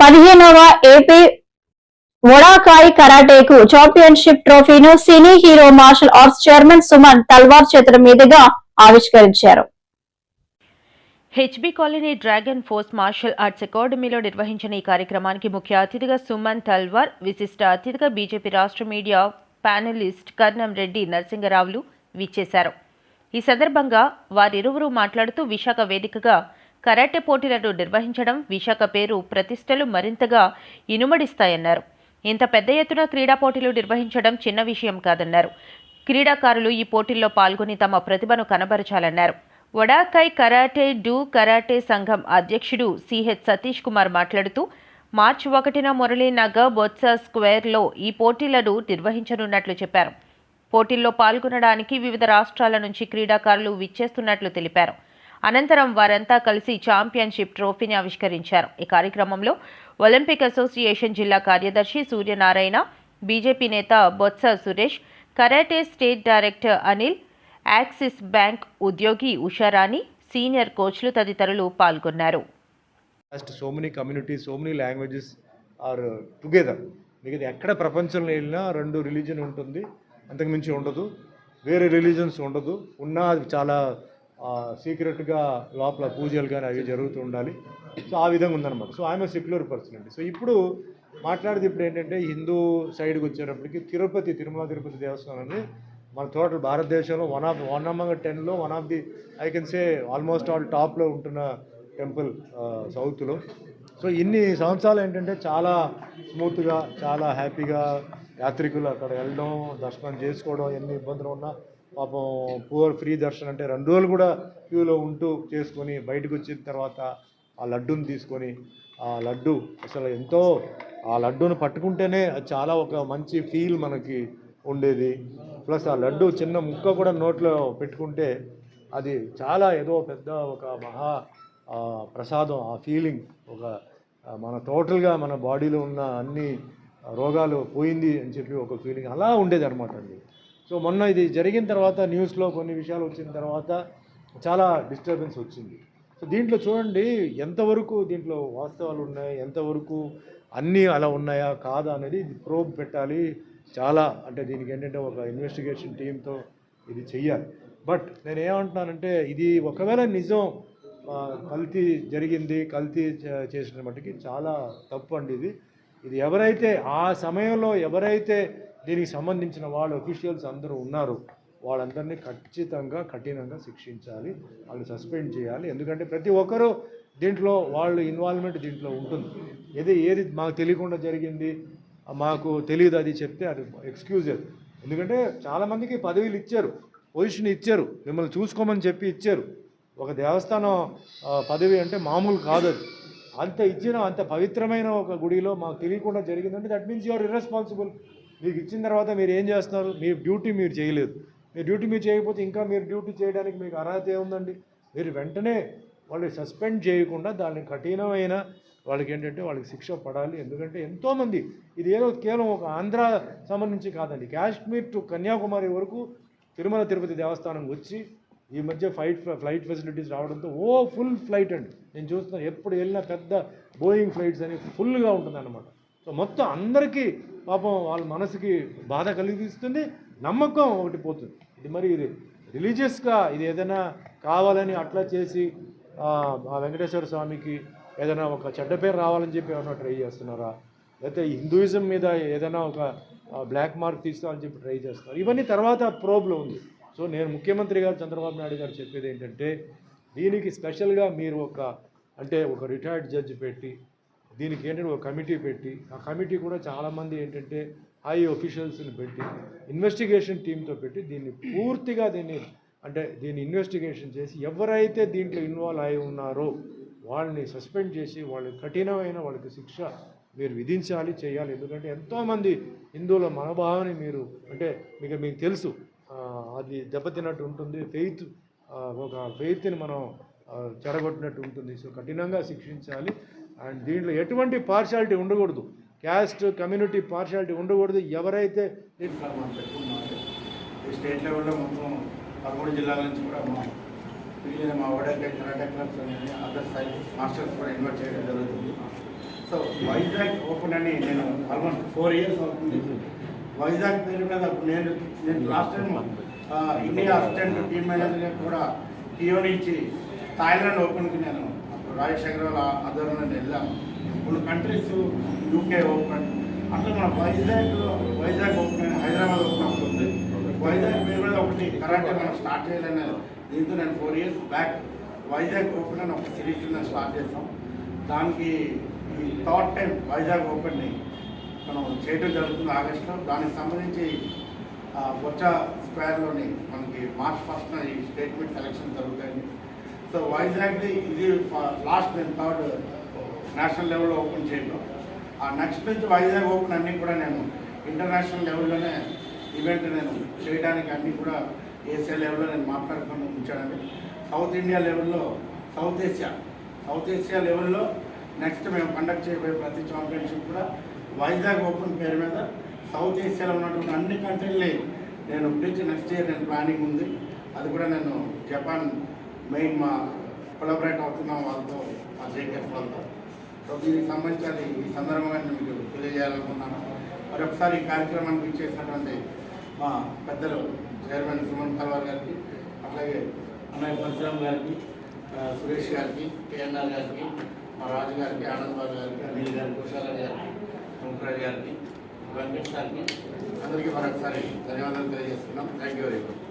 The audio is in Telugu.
పదిహేనవ ఏపీ వడాకాయ్ కరాటేకు championship ట్రోఫీను cine hero martial arts chairman Suman Talwar చేతుల మీదుగా ఆవిష్కరించారు. HB colony dragon force martial arts అకాడమీలో నిర్వహించిన ఈ కార్యక్రమానికి ముఖ్య అతిథిగా సుమన్ తల్వార్ విశిష్ట అతిథిగా బీజేపీ రాష్ట్ర మీడియా ప్యానలిస్ట్ కర్ణం రెడ్డి నరసింగరావులు విచ్చేశారు. ఈ సందర్భంగా వారిరువురు మాట్లాడుతూ విశాఖ వేదికగా కరాటే పోటీలను నిర్వహించడం విశాఖ పేరు ప్రతిష్టలు మరింతగా ఇనుమడిస్తాయన్నారు. ఇంత పెద్ద ఎత్తున క్రీడా పోటీలు నిర్వహించడం చిన్న విషయం కాదన్నారు. క్రీడాకారులు ఈ పోటీల్లో పాల్గొని తమ ప్రతిభను కనబరచాలన్నారు. వడాకై కరాటే డూ కరాటే సంఘం అధ్యక్షుడు సిహెచ్ సతీష్ కుమార్ మాట్లాడుతూ మార్చి ఒకటిన మురళీనగర్ బొత్స స్క్వేర్లో ఈ పోటీలను నిర్వహించనున్నట్లు చెప్పారు. పోటీల్లో పాల్గొనడానికి వివిధ రాష్ట్రాల నుంచి క్రీడాకారులు విచ్చేస్తున్నట్లు తెలిపారు. అనంతరం వారంతా కలిసి ఛాంపియన్షిప్ ట్రోఫీని ఆవిష్కరించారు. ఈ కార్యక్రమంలో ఒలింపిక్ అసోసియేషన్ జిల్లా కార్యదర్శి సూర్యనారాయణ బీజేపీ నేత Botsa Suresh karate state director Anil Axis bank ఉద్యోగి ఉషారాణి సీనియర్ కోచ్లు తదితరులు పాల్గొన్నారు. First so many communities so many languages are together మిగతా ఎక్కడ ప్రపంచంలో వెళ్ళినా రెండు రిలీజన్ ఉంటుంది. అంతకుమించి ఉండదు. వేరే రిలీజన్స్ ఉండదు. ఉన్నా అది చాలా సీక్రెట్గా లోపల పూజలు కానీ అవి జరుగుతూ ఉండాలి. సో ఆ విధంగా ఉందన్నమాట. సో ఆమె సెక్యులర్ పర్సన్ అండి. సో ఇప్పుడు మాట్లాడేది ఇప్పుడు ఏంటంటే హిందూ సైడ్కి వచ్చేటప్పటికి తిరుపతి తిరుమల తిరుపతి దేవస్థానం అనేది మన టోటల్ భారతదేశంలో వన్ ఆఫ్ వన్ అమంగ్ టెన్లో one of the I can say almost all టాప్లో ఉంటున్న టెంపుల్ సౌత్లో. సో ఇన్ని సంవత్సరాలు ఏంటంటే చాలా స్మూత్గా చాలా హ్యాపీగా యాత్రికులు అక్కడ వెళ్ళడం దర్శనం చేసుకోవడం ఎన్ని ఇబ్బందులు ఉన్నా పాపం పూర్ ఫ్రీ దర్శనం అంటే రెండు రోజులు కూడా క్యూలో ఉంటూ చేసుకొని బయటకు వచ్చిన తర్వాత ఆ లడ్డూని తీసుకొని ఆ లడ్డు అసలు ఎంతో ఆ లడ్డూని పట్టుకుంటేనే అది చాలా ఒక మంచి ఫీల్ మనకి ఉండేది. ప్లస్ ఆ లడ్డు చిన్న ముక్క కూడా నోట్లో పెట్టుకుంటే అది చాలా ఏదో పెద్ద ఒక మహా ప్రసాదం ఆ ఫీలింగ్ ఒక మన టోటల్గా మన బాడీలో ఉన్న అన్ని రోగాలు పోయింది అని చెప్పి ఒక ఫీలింగ్ అలా ఉండేది అనమాట అండి. సో మొన్న ఇది జరిగిన తర్వాత న్యూస్లో కొన్ని విషయాలు వచ్చిన తర్వాత చాలా డిస్టర్బెన్స్ వచ్చింది. సో దీంట్లో చూడండి ఎంతవరకు దీంట్లో వాస్తవాలు ఉన్నాయి ఎంతవరకు అన్నీ అలా ఉన్నాయా కాదా అనేది ప్రోబ్ పెట్టాలి. చాలా అంటే దీనికి ఏంటంటే ఒక ఇన్వెస్టిగేషన్ టీంతో ఇది చెయ్యాలి. బట్ నేను ఏమంటున్నానంటే ఇది ఒకవేళ నిజం కల్తీ జరిగింది కల్తీ చేసిన మటుకి చాలా తప్పు అండి ఇది. ఇది ఎవరైతే ఆ సమయంలో ఎవరైతే దీనికి సంబంధించిన వాళ్ళు అఫీషియల్స్ అందరూ ఉన్నారు. వాళ్ళందరినీ ఖచ్చితంగా కఠినంగా శిక్షించాలి. వాళ్ళు సస్పెండ్ చేయాలి. ఎందుకంటే ప్రతి ఒక్కరూ దీంట్లో వాళ్ళు ఇన్వాల్వ్మెంట్ దీంట్లో ఉంటుంది. ఏది ఏది మాకు తెలియకుండా జరిగింది మాకు తెలియదు అది చెప్తే అది ఎక్స్క్యూజర్ ఎందుకంటే చాలామందికి పదవిలు ఇచ్చారు పొజిషన్ ఇచ్చారు మిమ్మల్ని చూసుకోమని చెప్పి ఇచ్చారు. ఒక దేవస్థానం పదవి అంటే మామూలు కాదు అది. అంత ఇచ్చిన అంత పవిత్రమైన ఒక గుడిలో మాకు తెలియకుండా జరిగిందంటే దట్ మీన్స్ యూఆర్ ఇర్రెస్పాన్సిబుల్ మీకు ఇచ్చిన తర్వాత మీరు ఏం చేస్తున్నారు? మీ డ్యూటీ మీరు చేయలేదు. మీ డ్యూటీ మీరు చేయకపోతే ఇంకా మీరు డ్యూటీ చేయడానికి మీకు అర్హత ఏముందండి? మీరు వెంటనే వాళ్ళు సస్పెండ్ చేయకుండా దాన్ని కఠినమైన వాళ్ళకి ఏంటంటే వాళ్ళకి శిక్ష పడాలి. ఎందుకంటే ఎంతోమంది ఇది ఏదో కేవలం ఒక ఆంధ్ర సంబంధించి కాదండి. కాశ్మీర్ టు కన్యాకుమారి వరకు తిరుమల తిరుపతి దేవస్థానం వచ్చి ఈ మధ్య ఫ్లైట్ ఫ్లైట్ ఫెసిలిటీస్ రావడంతో ఓ ఫుల్ ఫ్లైట్ అండి. నేను చూస్తున్నాను ఎప్పుడు వెళ్ళినా పెద్ద బోయింగ్ ఫ్లైట్స్ అనేవి ఫుల్గా ఉంటుంది అనమాట సో మొత్తం అందరికీ పాపం వాళ్ళ మనసుకి బాధ కలిగిస్తుంది నమ్మకం ఒకటి పోతుంది. ఇది మరి ఇది రిలీజియస్గా ఇది ఏదైనా కావాలని అట్లా చేసి ఆ, వెంకటేశ్వర స్వామికి ఏదైనా ఒక చెడ్డ పేరు రావాలని చెప్పి ఏమైనా ట్రై చేస్తున్నారా? లేకపోతే హిందూయిజం మీద ఏదైనా ఒక బ్లాక్ మార్క్ తీసుకోవాలని చెప్పి ట్రై చేస్తున్నారు. ఇవన్నీ తర్వాత ప్రోబ్లో ఉంది. సో నేను ముఖ్యమంత్రి గారు చంద్రబాబు నాయుడు గారు చెప్పేది ఏంటంటే దీనికి స్పెషల్గా మీరు ఒక అంటే ఒక రిటైర్డ్ జడ్జి పెట్టి దీనికి ఏంటంటే ఒక కమిటీ పెట్టి ఆ కమిటీ కూడా చాలామంది ఏంటంటే హై ఒఫీషియల్స్ని పెట్టి ఇన్వెస్టిగేషన్ టీంతో పెట్టి దీన్ని పూర్తిగా దీన్ని అంటే దీన్ని ఇన్వెస్టిగేషన్ చేసి ఎవరైతే దీంట్లో ఇన్వాల్వ్ అయి ఉన్నారో వాళ్ళని సస్పెండ్ చేసి వాళ్ళకి కఠినమైన వాళ్ళకి శిక్ష మీరు విధించాలి చేయాలి. ఎందుకంటే ఎంతోమంది హిందువుల మనోభావాన్ని మీరు అంటే మీకు మీకు తెలుసు. అది దెబ్బతిన్నట్టు ఉంటుంది. ఫెయిత్ ఒక ఫెయిత్ని మనం చెడగొట్టినట్టు ఉంటుంది. సో కఠినంగా శిక్షించాలి. అండ్ దీంట్లో ఎటువంటి పార్షాలిటీ ఉండకూడదు. క్యాస్ట్ కమ్యూనిటీ పార్షాలిటీ ఉండకూడదు. ఎవరైతే ఈ స్టేట్ లెవెల్లో మొత్తం పదమూడు జిల్లాల నుంచి కూడా మా మా ఓడకే కరాటే క్లబ్స్ అనేది అదర్ సైడ్ మాస్టర్స్ కూడా ఇన్వైట్ చేయడం జరుగుతుంది. సో వైజాగ్ ఓపెన్ అని నేను ఆల్మోస్ట్ ఫోర్ ఇయర్స్ అవుతుంది. వైజాగ్ పేరు మీద నేను నేను last time India assistant team మేనేజర్గా కూడా కియోని నుంచి థాయిలాండ్ ఓపెన్కి నేను అప్పుడు రాజేష్ ఆధ్వర్యంలో నేను వెళ్ళాను కొన్ని కంట్రీస్ యూకే ఓపెన్ అట్లా మన వైజాగ్లో వైజాగ్ ఓపెన్ హైదరాబాద్ ఓపెన్ అవుతుంది. ఉంది వైజాగ్ పేరు మీద ఒకటి కరాటే మనం స్టార్ట్ చేయాలనే దీంతో నేను four years back Vizag open అని ఒక సిరీస్ నేను స్టార్ట్ చేస్తాం దానికి ఈ థర్డ్ టైం వైజాగ్ ఓపెన్ని మనం చేయడం జరుగుతుంది ఆగస్టులో. దానికి సంబంధించి బొచ్చ స్క్వేర్లోని మనకి మార్చ్ ఫస్ట్ ఈ స్టేట్మెంట్ సెలక్షన్ జరుగుతాయి సో వైజాగ్ ఇది లాస్ట్ నేను థర్డ్ నేషనల్ లెవెల్లో ఓపెన్ చేయడం? ఆ నెక్స్ట్ నుంచి వైజాగ్ ఓపెన్ అన్నీ కూడా నేను ఇంటర్నేషనల్ లెవెల్లోనే ఈవెంట్ నేను చేయడానికి అన్నీ కూడా ఏషియా లెవెల్లో నేను మాట్లాడుకుని ఉంచానండి. సౌత్ ఇండియా లెవెల్లో సౌత్ ఏషియా సౌత్ ఏషియా లెవెల్లో నెక్స్ట్ మేము కండక్ట్ చేయబోయే ప్రతి ఛాంపియన్షిప్ కూడా వైజాగ్ ఓపెన్ పేరు మీద సౌత్ ఏషియాలో ఉన్నటువంటి అన్ని కంట్రీలని నేను పిలిచి నెక్స్ట్ ఇయర్ నేను ప్లానింగ్ ఉంది. అది కూడా నేను జపాన్ మెయిన్ మా కొలాబరేట్ అవుతున్నాం వాళ్ళతో మా జేకేఎఫ్ వాళ్ళతో. సో దీనికి సంబంధించి అది ఈ సందర్భంగా నేను మీకు తెలియజేయాలనుకున్నాను మరొకసారి ఈ కార్యక్రమానికి ఇచ్చేసినటువంటి మా పెద్దలు చైర్మన్ సుమన్ కల్వార్ గారికి అట్లాగే అన్నయ్య పరశురామ్ గారికి సురేష్ గారికి కేఎన్ఆర్ గారికి మా రాజు గారికి ఆనంద్ బాబు గారికి అనిల్ గారికి కుశాల గారికి వెంకరాజ్ గారికి వెంకటేష్ గారికి అందరికీ మరొకసారి ధన్యవాదాలు తెలియజేస్తున్నాం. Thank you very much